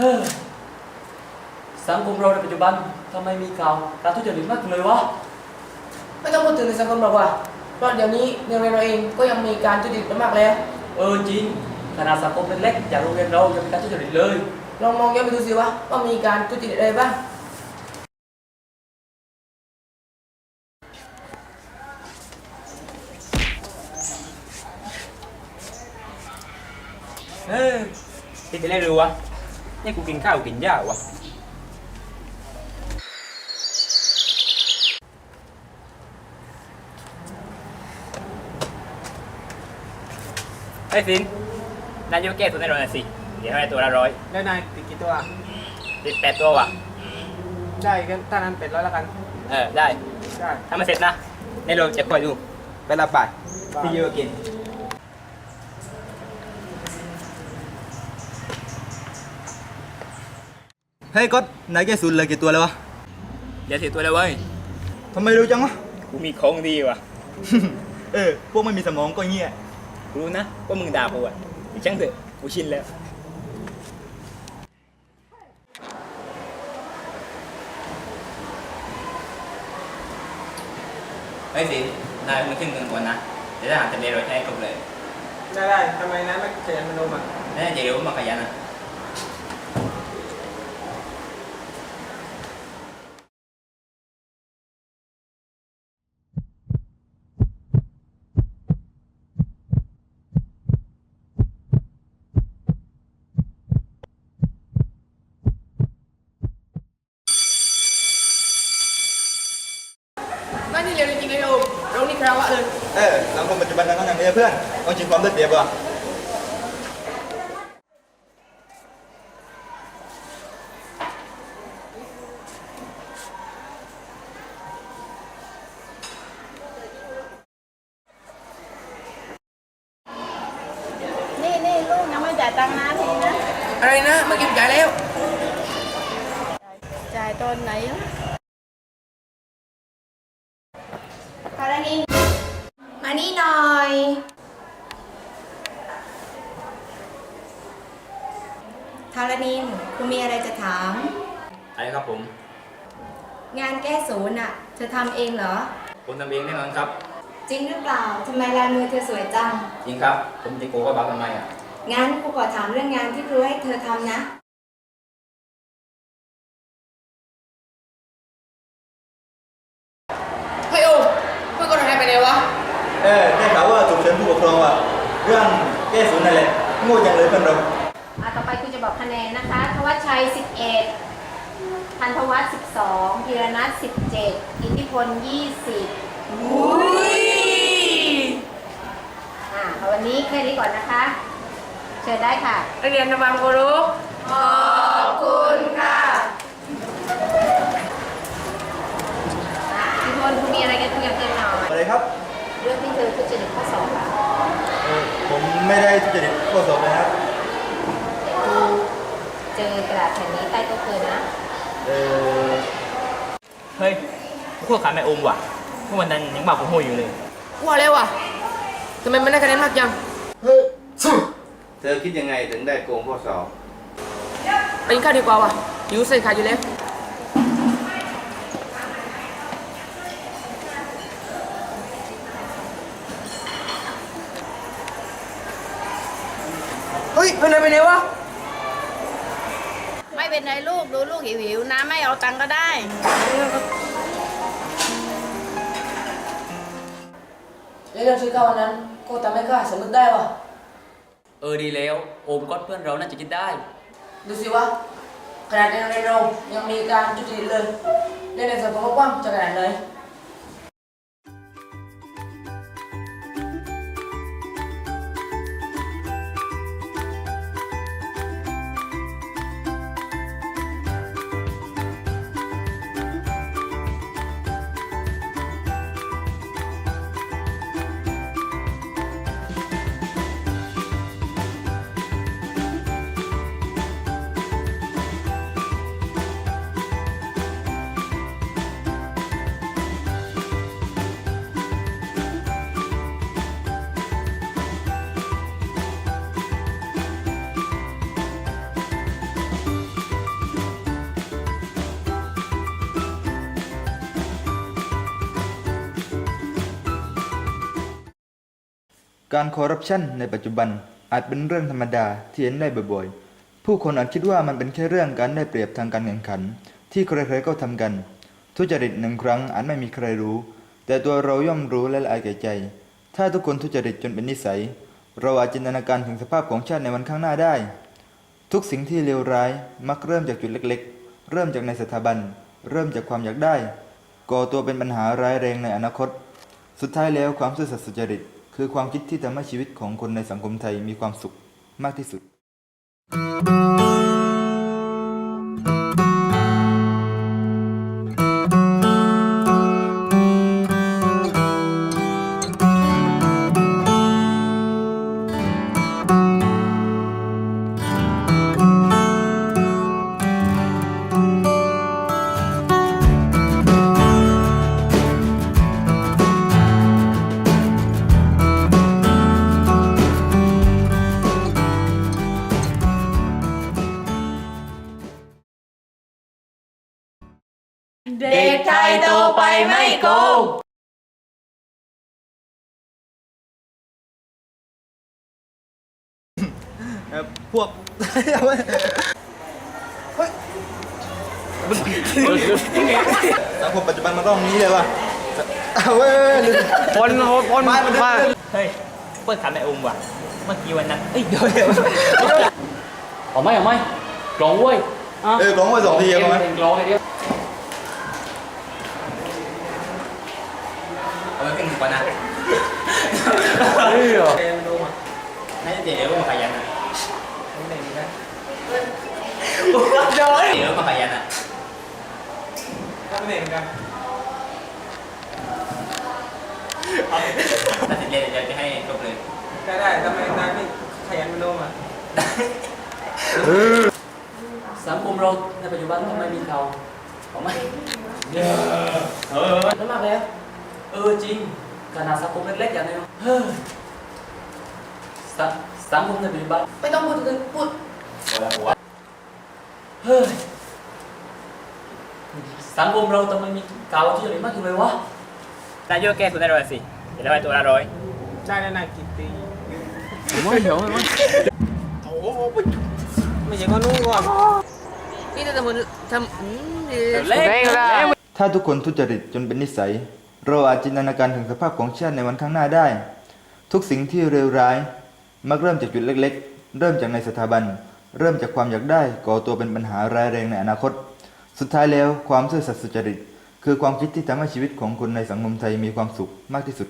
ฮ้ยสังคมเราในปัจจุบันทำไมมีข่าวการทุจริตมากจังเลยวะไม่ต้องพูดถึงในสังคมหรอกว่ะเพราะเดี๋ยวนี้ในโรงเรียนเราเองก็ยังมีการทุจริตกันมากแล้ว เออจริงขนาดสังคมเล็กๆอย่างโรงเรียนเรายังมีการทุจริตเลย ลองมองย้อนไปดูสิวะว่ามีการทุจริตอะไรบ้างเออที่จะได้รู้วะ นี่กูกินข้าวกินหญ้าวะไอ้สินนายโยกแก้ตัวในรถหน่อยสิ เดี๋ยวให้ตัวละร้อยแล้วนายติดกี่ตัว ติดแปดตัววะได้กันถ้านั้นเป็ดร้อยแล้วกัน เออ ได้ ได้ ถ้ามันเสร็จนะ ในรถจะคอยดู ไปรับไปที่โยกิน เฮ้ยก๊อตนายแกสูนเหลือกี่ตัวแล้ววะเดี๋ยวเสียตัวแล้วเว้ยทำไมรู้จังวะ กูมีของดีว่ะ เออ พวกไม่มีสมองก็เงี้ยกูรู้นะว่ามึงด่ากูอะแต่ช่างเถอะกูชินแล้วไอ้สินนายมึงขึ้นเงินก่อนนะเดี๋ยวทหารจะเรียนรถให้ครบเลย ได้ได้ทำไมนายไม่ขยันมานมอะแน่จะรู้ว่ามาขยันนะ นั่นนี่เร็วจริงๆเลยโอมเรานี่คาราวะเลย เออสังคมปัจจุบันนั้นก็อย่างนี้เพื่อนต้องชิงความได้เปรียบว่ะนี่นี่ลูกยังไม่จ่ายตังค์นะทีนะ อะไรนะเมื่อกี้จ่ายแล้ว จ่ายตอนไหนล่ะ คารานินมานี่หน่อยทารานิน คุณมีอะไรจะถามอะไรครับผม งานแก้ศูนย์อะเธอทำเองเหรอผมทำเองแน่นอนครับ จริงหรือเปล่าทำไมลายมือเธอสวยจัง จริงครับ ผมจะโกก็บักทำไมอะ งั้นครูขอถามเรื่องงานที่ครูให้เธอทำนะ เฮ้ยโอมเพื่อนก็ทำงานไปไหนวะ เออ ได้ข่าวว่าถูกเชิญผู้ปกครองว่ะเรื่องแก้สูนนั่นแหละโง่จังเลยเพื่อนเราอะต่อไปคุณจะบอกคะแนนนะคะทวัชชัย 11พันธวัฒน์12พีรนัท17 อิทธิพล 20อ่าวันนี้แค่นี้ก่อนนะคะ เชิญได้ค่ะ นักเรียนทำความเคารพขอบคุณค่ะอะอิทธิพลคุณมีอะไรกันคุยกับเธอหน่อย อะไรครับ เรื่องที่เธอทุ จริตข้อสอบอะเออผมไม่ได้ทุจริตข้อสอบเลยนะครับเจอกระดาษแผ่นนี้ใต้โต๊ะเธอนะ เออเฮ้ยพวกขายไม่อมว่ะเมื่อวันนั้นยังบอกผมโหยอยู่เลย ว่าแล้วว่ะทำไมมันได้คะแนนมากจังเธอคิดยังไงถึงได้โกงข้อสอบ ไปกินข้าวดีกว่าว่ะหิวเส้นขาดอยู่แล้ว เฮ้ยไปไหนไปไหนวะไม่เป็นไรลูกดูลูกหิวๆนะไม่เอาตังค์ก็ได้ แล้วเรื่องซื้อข้าววันนั้นก็ทำให้ข้าสำนึกได้ว่ะเออดีแล้ว โอมก็เพื่อนเราน่าจะคิดได้ ดูสิวะขนาดในโรงเรียนเรายังมีการทุจริตเลยเรื่องในสังคมกว้างจะขนาดไหน การคอร์รัปชันในปัจจุบันอาจเป็นเรื่องธรรมดาที่เห็นได้บ่อยๆ ผู้คนอาจคิดว่ามันเป็นแค่เรื่องการได้เปรียบทางการแข่งขัน ที่ใครๆก็ทำกัน ทุจริตหนึ่งครั้งอาจไม่มีใครรู้ แต่ตัวเราย่อมรู้และละอายแก่ใจ ถ้าทุกคนทุจริตจนเป็นนิสัย เราอาจจินตนาการถึงสภาพของชาติในวันข้างหน้าได้ ทุกสิ่งที่เลวร้ายมักเริ่มจากจุดเล็กๆ เริ่มจากในสถาบัน เริ่มจากความอยากได้ ก่อตัวเป็นปัญหาร้ายแรงในอนาคต สุดท้ายแล้วความซื่อสัตย์สุจริต คือความคิดที่ทำให้ชีวิตของคนในสังคมไทยมีความสุขมากที่สุด เด็กไทยโตไปไม่โกงเอ่อพวกสังคมปัจจุบันมันต้องนี้เลยว่ะเอาเว้ยคนคนไม้มันมา เฮ้ยเปิดทำในองค์ว่ะ เมื่อกี้วันนั้น เอ้ยเดี๋ยวเดี๋ยวเอาไหมเอาไหมกลองเว้ยอะเออกลองไว้สองทีเอาไหม กลองไอเดียว เอาไปขึ้นก่อนนะเฮ้ยแกนมันลงอะน่าจะเดี๋ยวมาขยันอะนี่ไหนนี่นะเดี๋ยวมาขยันอะทำไหนเหมือนกันตัดสินใจเดี๋ยวจะให้จบเลย ได้ได้ทำไมนายไม่ขยันมันลงอะสังคมเราในปัจจุบันทำไมมีข่าวเอาไหมเออน้ำมากแล้ว เออจริง ขนาดสังคมเล็กๆอย่างนี้เฮ้ยสังสังคมในปัจจุบันไม่ต้องพูดถึงพูดเฮ้ยสังคมเราทำไมมีข่าวที่จะมากจังเลยวะนายโยกแก้สุดในร้อยสิเดี๋ยวเราไปตัวละร้อยใช่แล้วนายกี่ตีไม่เดี๋ยวไม่ไม่ใช่คนนู้นก่อนนี่จะทำทำเล็กเลยถ้าทุกคนทุจริตจนเป็นนิสัย เราอาจจินตนาการถึงสภาพของชาติในวันข้างหน้าได้ ทุกสิ่งที่เลวร้าย มักเริ่มจากจุดเล็กๆ เริ่มจากในสถาบัน เริ่มจากความอยากได้ก่อตัวเป็นปัญหาร้ายแรงในอนาคต สุดท้ายแล้วความซื่อสัตย์สุจริต คือความคิดที่ทำให้ชีวิตของคนในสังคมไทยมีความสุขมากที่สุด